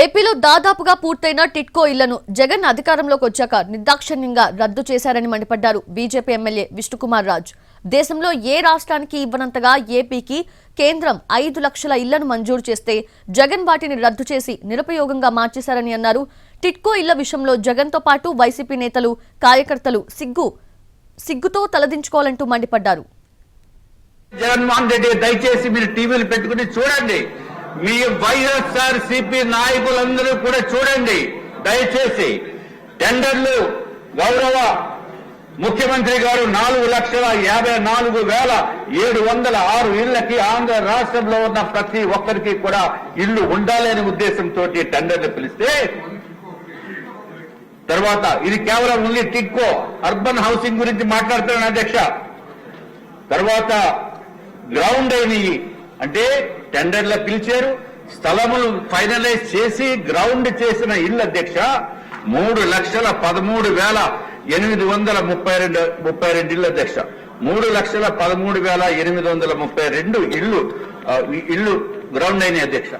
ఏపీలో దాదాపుగా పూర్తయిన టిట్కో ఇళ్ళను జగన్ అధికారంలోకి వచ్చాక నిర్దాక్షిణ్యంగా రద్దు చేశారని మండిపడ్డారు బీజేపీ ఎమ్మెల్యే విష్ణుకుమార్ రాజ్. దేశంలో ఏ రాష్ట్రానికి ఇవ్వనంతగా ఏపీకి కేంద్రం ఐదు లక్షల ఇళ్ళను మంజూరు చేస్తే జగన్ వాటిని రద్దు చేసి నిరుపయోగంగా మార్చేశారని అన్నారు. టిట్కో ఇళ్ళ విషయంలో జగన్తో పాటు వైసీపీ నేతలు కార్యకర్తలు సిగ్గు సిగ్గుతో తలదించుకోవాలంటూ మండిపడ్డారు. జగన్మోహన్ రెడ్డి దయచేసి మీరు టీవీలు పెట్టుకుని చూడండి. మీ వైఎస్ఆర్ సిపి నాయకులందరూ కూడా చూడండి. దయచేసి టెండర్లు గౌరవ ముఖ్యమంత్రి గారు నాలుగు లక్షల యాభై నాలుగు వేల ఏడు వందల ఆరు ఇళ్ళకి ఆంధ్ర రాష్ట్రంలో ఉన్న ప్రతి ఒక్కరికి కూడా ఇల్లు ఉండాలనే ఉద్దేశంతో టెండర్లు పిలిస్తే తర్వాత ఇది కేవలం ఓన్లీ టిక్కో అర్బన్ హౌసింగ్ గురించి మాట్లాడుతున్నాను అధ్యక్ష. తర్వాత గ్రౌండ్ అయినవి అంటే టెండర్ల పిలిచారు స్థలములు ఫైనలైజ్ చేసి గ్రౌండ్ చేసిన ఇల్లు అధ్యక్ష మూడు లక్షల పదమూడు వేల ఎనిమిది వందల ముప్పై రెండు ముప్పై రెండు ఇల్లు అధ్యక్ష. మూడు లక్షల పదమూడు వేల ఎనిమిది వందల ముప్పై రెండు ఇల్లు ఇళ్ళు ఇల్లు గ్రౌండ్ అయినాయి అధ్యక్ష.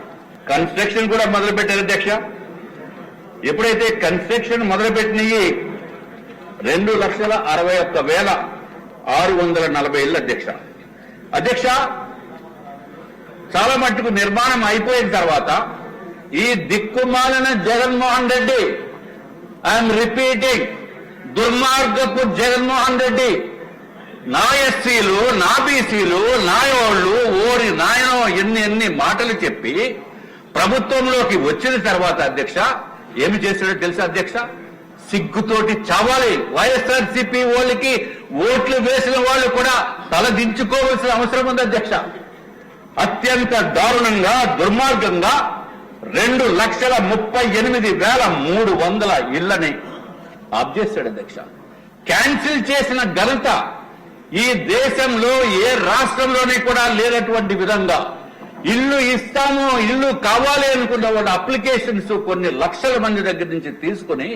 కన్స్ట్రక్షన్ కూడా మొదలు పెట్టారు అధ్యక్ష. ఎప్పుడైతే కన్స్ట్రక్షన్ మొదలుపెట్టినవి రెండు లక్షల అరవై ఒక్క వేల ఆరు వందల నలభై ఇళ్ళు అధ్యక్ష. అధ్యక్ష చాలా మట్టుకు నిర్మాణం అయిపోయిన తర్వాత ఈ దిక్కుమాలిన జగన్మోహన్ రెడ్డి ఐఎమ్ రిపీటింగ్ దుర్మార్గపు జగన్మోహన్ రెడ్డి. నా ఎస్సీలు నా బీసీలు నాయోళ్ళు ఓరి నాయనో ఎన్ని ఎన్ని మాటలు చెప్పి ప్రభుత్వంలోకి వచ్చిన తర్వాత అధ్యక్ష ఏమి చేశాడో తెలుసా అధ్యక్ష? సిగ్గుతోటి చావాలి. వైఎస్ఆర్ సిపి వాళ్ళకి ఓట్లు వేసిన వాళ్ళు కూడా తల దించుకోవాల్సిన అవసరం ఉంది అధ్యక్ష. అత్యంత దారుణంగా దుర్మార్గంగా రెండు లక్షల ముప్పై ఎనిమిది వేల మూడు వందల ఇళ్ళని ఆఫ్ అధ్యక్ష. క్యాన్సిల్ చేసిన ఘనత ఈ దేశంలో ఏ రాష్ట్రంలోనే కూడా లేనటువంటి విధంగా ఇల్లు ఇస్తాము ఇల్లు కావాలి అనుకున్న వాళ్ళ అప్లికేషన్స్ కొన్ని లక్షల మంది దగ్గర నుంచి తీసుకుని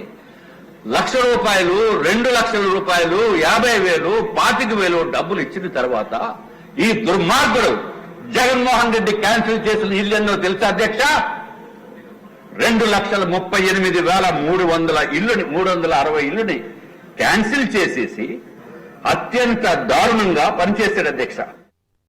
లక్ష రూపాయలు రెండు లక్షల రూపాయలు యాభై వేలు పాతిక వేలు డబ్బులు ఇచ్చిన తర్వాత ఈ దుర్మార్గుడు జగన్మోహన్ రెడ్డి క్యాన్సిల్ చేసిన ఇల్లెన్నో తెలుసా అధ్యక్ష? రెండు లక్షల ముప్పై ఎనిమిది వేల మూడు వందల ఇల్లుని మూడు వందల అరవై ఇల్లుని క్యాన్సిల్ చేసేసి అత్యంత దారుణంగా పనిచేశాడు అధ్యక్ష.